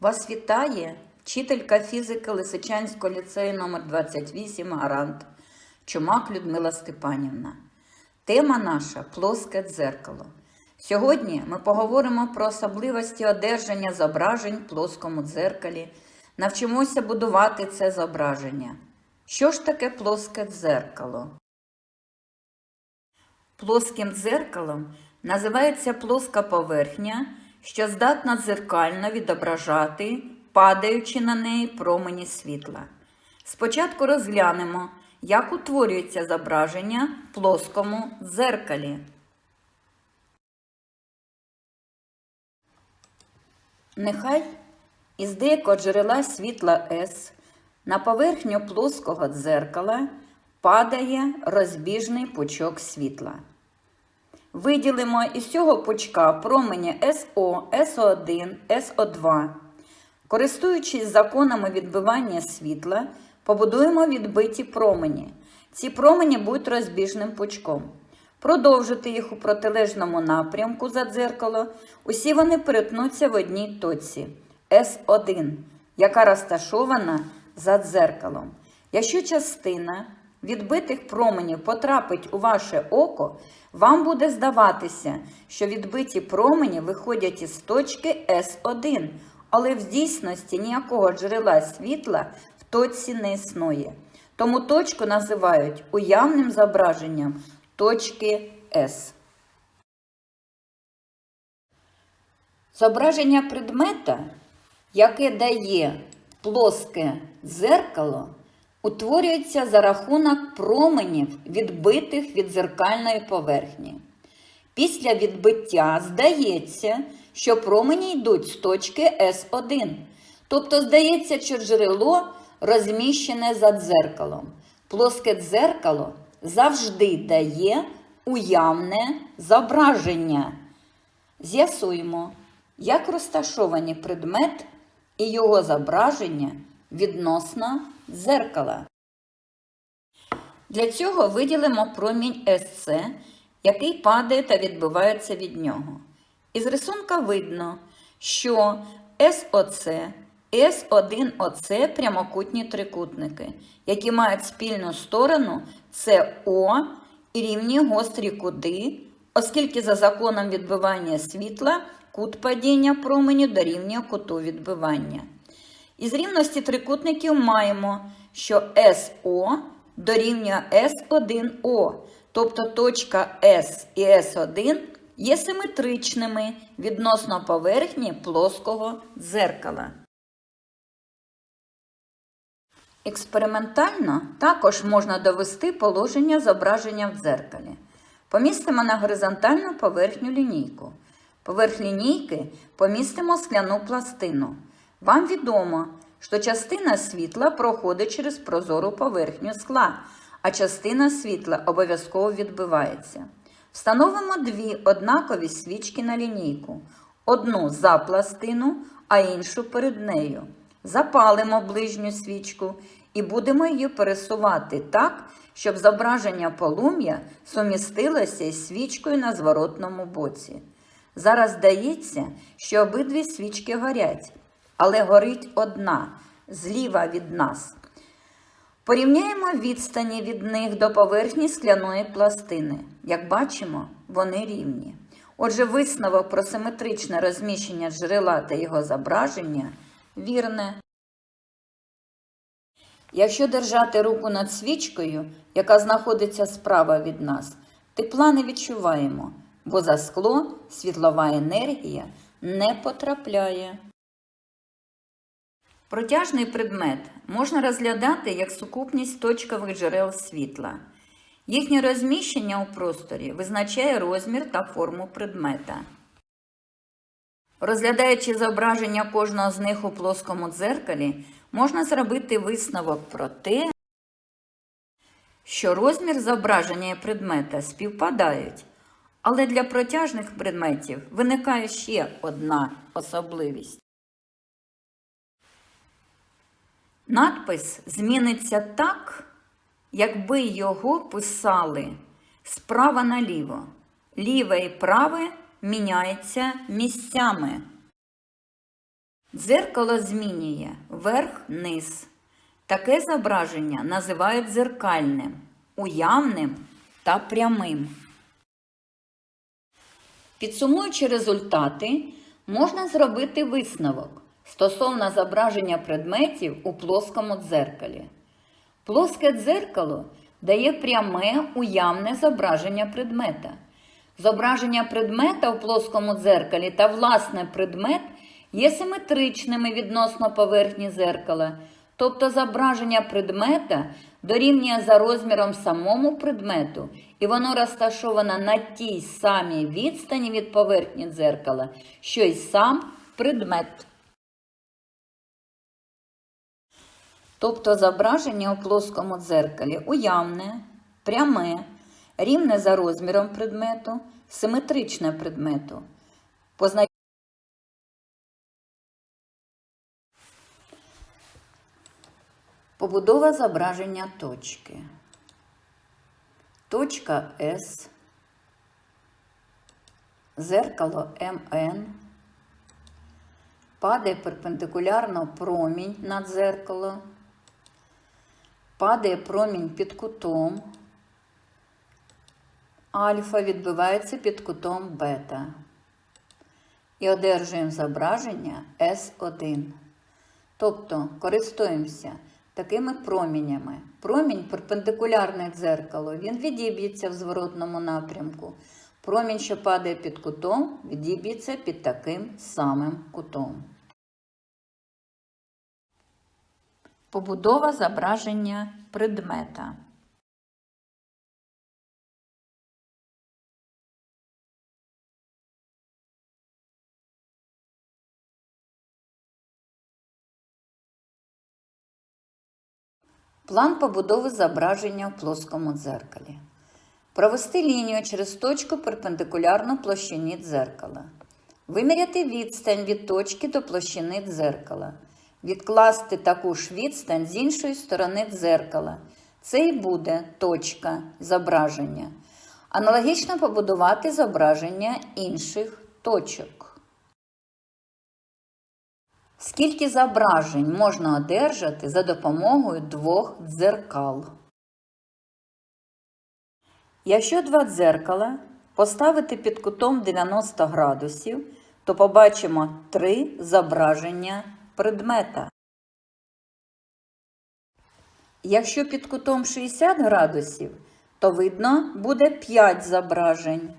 Вас вітає вчителька фізики Лисичанського ліцею номер 28 Гарант Чумак Людмила Степанівна. Тема наша плоске дзеркало. Сьогодні ми поговоримо про особливості одержання зображень в плоскому дзеркалі, навчимося будувати це зображення. Що ж таке плоске дзеркало? Плоским дзеркалом називається плоска поверхня, що здатна дзеркально відображати, падаючи на неї промені світла. Спочатку розглянемо, як утворюється зображення в плоскому дзеркалі. Нехай із деякого джерела світла С на поверхню плоского дзеркала падає розбіжний пучок світла. Виділимо із цього пучка промені СО, СО1, СО2. Користуючись законами відбивання світла, побудуємо відбиті промені. Ці промені будуть розбіжним пучком. Продовжити їх у протилежному напрямку за дзеркало, усі вони перетнуться в одній точці С1, яка розташована за дзеркалом. Якщо частина відбитих променів потрапить у ваше око, вам буде здаватися, що відбиті промені виходять із точки С1, але в дійсності ніякого джерела світла в точці не існує. Тому точку називають уявним зображенням точки С. Зображення предмета, яке дає плоске дзеркало, утворюється за рахунок променів, відбитих від дзеркальної поверхні. Після відбиття здається, що промені йдуть з точки С1. Тобто здається, що джерело розміщене за дзеркалом. Плоске дзеркало завжди дає уявне зображення. З'ясуємо, як розташовані предмет і його зображення відносно дзеркала. Для цього виділимо промінь СЦ, який падає та відбивається від нього. Із рисунка видно, що СОЦ і С1ОЦ прямокутні трикутники, які мають спільну сторону СО і рівні гострі кути, оскільки за законом відбивання світла кут падіння променю дорівнює куту відбивання. Із рівності трикутників маємо, що СО дорівнює С1О, тобто точка С і С1 є симетричними відносно поверхні плоского дзеркала. Експериментально також можна довести положення зображення в дзеркалі. Помістимо на горизонтальну поверхню лінійку. Поверх лінійки помістимо скляну пластину. Вам відомо, що частина світла проходить через прозору поверхню скла, а частина світла обов'язково відбивається. Встановимо дві однакові свічки на лінійку: одну за пластину, а іншу перед нею. Запалимо ближню свічку і будемо її пересувати так, щоб зображення полум'я сумістилося із свічкою на зворотному боці. Зараз здається, що обидві свічки горять, але горить одна зліва від нас. Порівняємо відстані від них до поверхні скляної пластини. Як бачимо, вони рівні. Отже, висновок про симетричне розміщення джерела та його зображення вірне. Якщо держати руку над свічкою, яка знаходиться справа від нас, тепла не відчуваємо, бо за скло світлова енергія не потрапляє. Протяжний предмет можна розглядати як сукупність точкових джерел світла. Їхнє розміщення у просторі визначає розмір та форму предмета. Розглядаючи зображення кожного з них у плоскому дзеркалі, можна зробити висновок про те, що розмір зображення і предмета співпадають, але для протяжних предметів виникає ще одна особливість. Надпис зміниться так, якби його писали справа наліво. Ліве і праве міняється місцями. Дзеркало змінює верх-низ. Таке зображення називають дзеркальним, уявним та прямим. Підсумуючи результати, можна зробити висновок стосовно зображення предметів у плоскому дзеркалі. Плоске дзеркало дає пряме уявне зображення предмета. Зображення предмета у плоскому дзеркалі та власне предмет є симетричними відносно поверхні дзеркала, тобто зображення предмета дорівнює за розміром самому предмету, і воно розташоване на тій самій відстані від поверхні дзеркала, що й сам предмет. Тобто зображення у плоскому дзеркалі уявне, пряме, рівне за розміром предмету, симетричне предмету. Позна... Побудова зображення точки. Точка С, зеркало МН, падає перпендикулярно промінь на дзеркало, падає промінь під кутом, альфа відбивається під кутом бета. І одержуємо зображення С1. Тобто користуємося такими промінями. Промінь перпендикулярний дзеркало, він відіб'ється в зворотному напрямку. Промінь, що падає під кутом, відіб'ється під таким самим кутом. Побудова зображення предмета. План побудови зображення в плоскому дзеркалі. Провести лінію через точку перпендикулярно площині дзеркала. Виміряти відстань від точки до площини дзеркала. Відкласти таку ж відстань з іншої сторони дзеркала. Це і буде точка зображення. Аналогічно побудувати зображення інших точок. Скільки зображень можна одержати за допомогою двох дзеркал? Якщо два дзеркала поставити під кутом 90 градусів, то побачимо три зображення предмета. Якщо під кутом 60 градусів, то видно буде 5 зображень.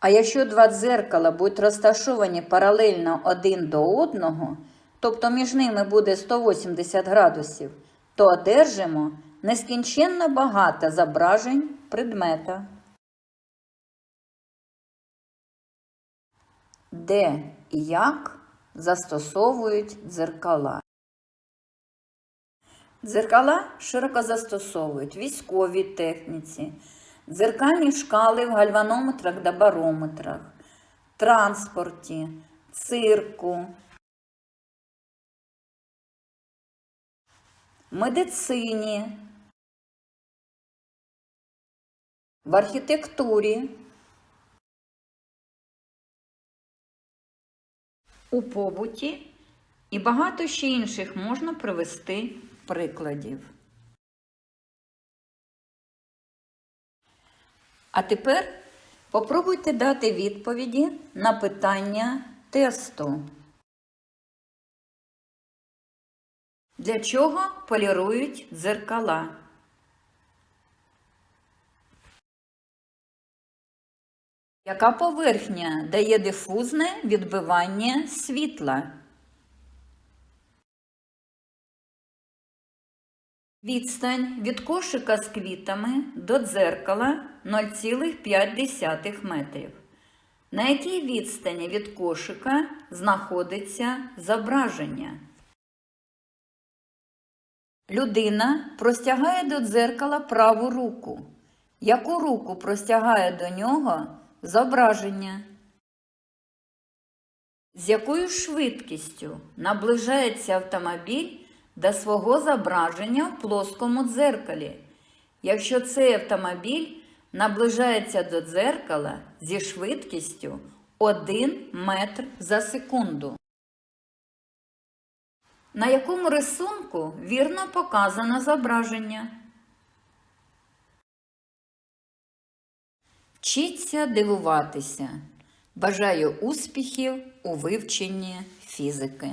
А якщо два дзеркала будуть розташовані паралельно один до одного, тобто між ними буде 180 градусів, то одержимо нескінченно багато зображень предмета. Де і як застосовують дзеркала. Дзеркала широко застосовують в військовій техніці, дзеркальні шкали в гальванометрах та барометрах, транспорті, цирку, медицині, в архітектурі, у побуті і багато ще інших можна привести прикладів. А тепер попробуйте дати відповіді на питання тесту. Для чого полірують дзеркала? Яка поверхня дає дифузне відбивання світла? Відстань від кошика з квітами до дзеркала 0,5 метрів. На якій відстані від кошика знаходиться зображення? Людина простягає до дзеркала праву руку. Яку руку простягає до нього зображення? З якою швидкістю наближається автомобіль до свого зображення в плоскому дзеркалі, якщо цей автомобіль наближається до дзеркала зі швидкістю 1 метр за секунду. На якому рисунку вірно показано зображення? Вчіться дивуватися. Бажаю успіхів у вивченні фізики.